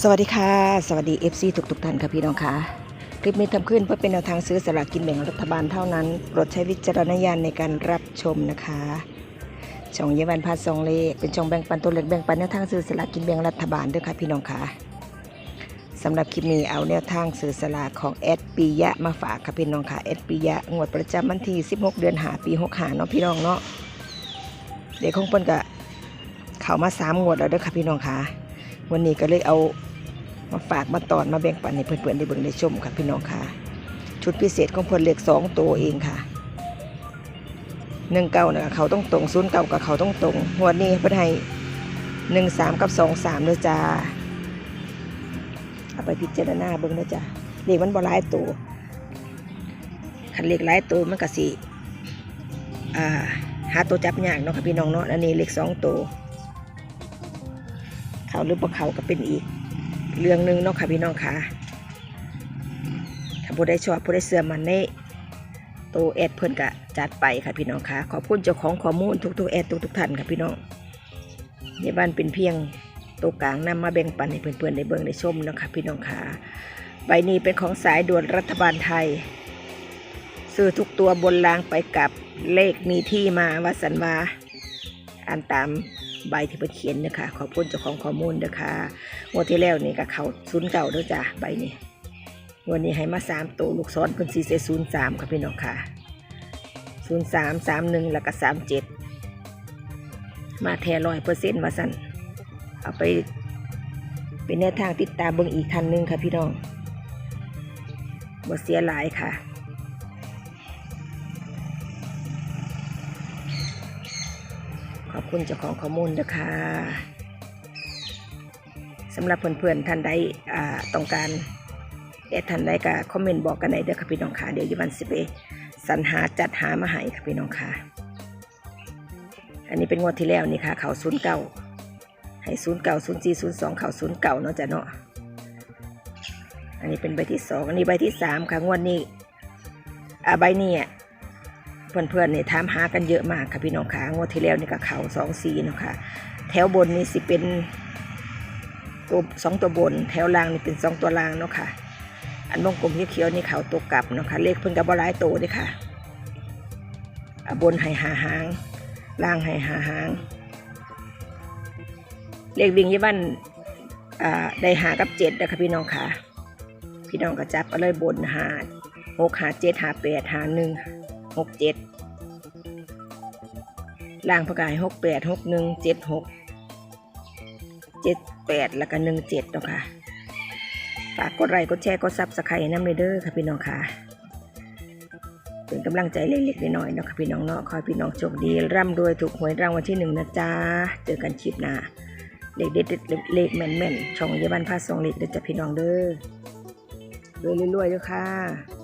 สวัสดีค่ะ สวัสดี FC ทุกทุกๆท่านค่ะพี่น้องค่ะ คลิปนี้ทำขึ้นเพื่อเป็นแนวทางซื้อสลากกินแบ่งรัฐบาลเท่านั้นโปรดใช้วิจารณญาณในการรับชมนะคะช่องเยาวันพาซองเลเป็นช่องแบ่งปันตัวเล็กแบ่งปันแนวทางซื้อสลากกินแบ่งรัฐบาลด้วยค่ะพี่น้องค่ะสำหรับคลิปนี้เอาแนวทางซื้อสลากของแอดปียะมาฝากค่ะพี่น้องค่ะแอดปียะงวดประจำวันที่ 16 เดือนหาปี65เนาะพี่น้องเนาะเด็กของเปิ้นก็เข้ามาสามงวดแล้วเด้อค่ะพี่น้องค่ะ วันนี้ก็เลยเอามาฝากมาตอนมาแบ่งปันให้เพื่อนๆได้เบิ่งได้ชมค่ะพี่น้องค่ะ ชุดพิเศษของเพิ่นเลขสองตัวเองค่ะหนึ่งเก้าเนี่ยเขาต้องตรงศูนย์เก้ากับเขาต้องตรงงวันนี้เพิ่นให้หนึ่งสามกับสองสามเลยจ้าเอาไปพิจารณาเบิ่งนะจ้าเลขมันบ่หลายตัวคันเลขหลายตัวมันก็สิอ่าหาตัวจับยากเนาะค่ะพี่น้องเนาะอันนี้เลขสองตัว เขาหรือบ่เขาก็เป็นอีก เรื่องหนึ่งเนาะค่ะพี่น้องค่ะถ้าผู้ได้ชอบผู้ได้เสื่อมันในตัวแอดเพิ่อนก็จัดไปค่ะพี่น้องค่ะ ขอบคุณเจ้าของข้อมูลทุกๆแอดทุกๆท่านค่ะพี่น้องในบ้านเป็นเพียงตัวกลางนำมาแบ่งปันให้เพื่อนๆได้เบิ่งได้ชมเนาะค่ะพี่น้องค่ะใบนี้เป็นของสายด่วนรัฐบาลไทย ซื้อทุกตัวบนรางไปกับเลขมีที่มาวสันวาอ่านตาม ใบที่เพิ่นเขียนนะคะขอบคุณเจ้าของข้อมูลนะคะงวดที่แล้วนี่ก็เขาศูนย์เก่าด้วยจ้ะใบนี้วันนี้ให้มาสามตัวลูกศรเพิ่นสี่เซศูนย์สามค่ะพี่น้องค่ะศูนย์สามสามหนึ่งแล้วก็สามเจ็ดมาแทร้อยเปอร์เซ็นต์มาสั่นเอาไปเป็นแนวทางติดตามเบิ่งอีกทันหนึงค่ะพี่น้องบ่เสียหลายค่ะ ขอบคุณเจ้าของข้อมูลนะคะสำหรับเพื่อนๆท่านใดต้องการแอดท่านใดก็คอมเมนต์บอกกันได้เด้อค่ะพี่น้องค่ะเดี๋ยวอยูวันสิไปสรรหาจัดหามาให้ค่ะพี่น้องค่ะ อันนี้เป็นงวดที่แล้วนี่ค่ะเขาศูนย์เก่าให้ศูนย์เก่าศูนย์สี่ศูนย์สองเขาศูนย์เก่าเนาะจ้ะเนาะอันนี้เป็นใบที่สองอันนี้ใบที่สามค่ะงวดนี้อ่าใบนี้อะ เพื่อนๆเนี่ยถามหากันเยอะมากค่ะพี่น้องค่ะงวดที่แล้วนี่ก็เขาสองสีเนาะค่ะแถวบนนี่สิเป็นตัวสองตัวบน แถวล่างนี่เป็นสองตัวล่างเนาะค่ะ อันวงกลมเขียวๆนี่เขาตัวกลับเนาะค่ะเลขเพิ่นกับบหลายตัวเด้อค่ะอบนให้หาหาง ล่างให้หาหาง เลขวิ่งยี่บ้านได้หากับเจ็ดนะคะพี่น้องค่ะ พี่น้องก็จับเอาเลยบนหาหกหาเจ็ดหาแปดหาหนึ่ง หกเจ็ดล่างประกายหกแปดหกหนึ่งเจ็ดหกเจ็ดแปดแล้วก็หนึ่งเจ็ดเนาะค่ะฝากกดไลค์กดแชร์กดซับสไครต์น้ำเลยเด้อค่ะพี่น้องค่ะเป็นกำลังใจเล็กๆน้อยๆเนาะค่ะพี่น้องเนาะขอให้พี่น้องโชคดี ร่ำรวยถูกหวยรางวัลที่หนึ่งนะจ๊ะเจอกันคลิปหน้าเลขเด็ดเลขแม่นๆช่องเยาบันพาสองเลขเด้อจ้ะพี่น้องเด้อรวยๆๆเด้อค่ะ